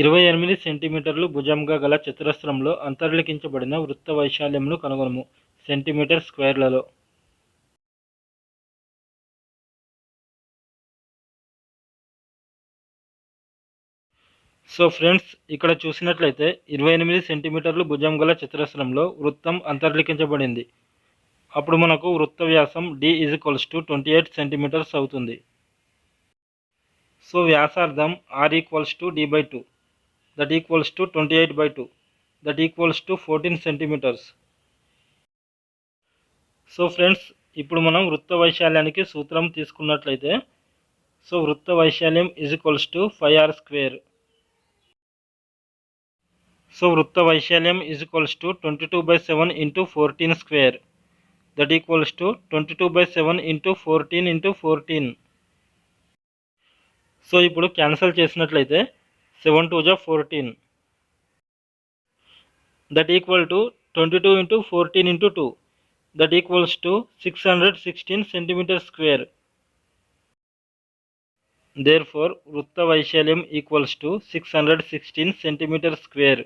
ఇరవై ఎనిమిది సెంటీమీటర్లు భుజంగా గల చతురస్రంలో అంతర్లిఖించబడిన వృత్త వైశాల్యంను కనుగొనము. సెంటీమీటర్ స్క్వేర్లలో. సో ఫ్రెండ్స్ ఇక్కడ చూసినట్లయితే ఇరవై ఎనిమిది సెంటీమీటర్లు భుజం గల చతురస్రంలో వృత్తం అంతర్లిఖించబడింది. అప్పుడు మనకు వృత్త వ్యాసం D is equals to twenty eight centimetres అవుతుంది. సో వ్యాసార్థం R equals to D by two that equals to twenty eight by two that equals to fourteen centimetres so friends ఇప్పుడు మనం వృత్త వైశాల్యానికి సూత్రం తీసుకున్నట్లయితే సో వృత్త వైశాల్యం is equals to pi R square so వృత్త వైశాల్యం is equals to twenty two by seven into fourteen square that equals to twenty two by seven into fourteen into fourteen so ఇప్పుడు క్యాన్సిల్ చేసినట్లయితే 7 to the 14 that equal to 22 into 14 into 2 that equals to 616 centimeter square. Therefore rutta Vaishalyam equals to 616 centimeter square.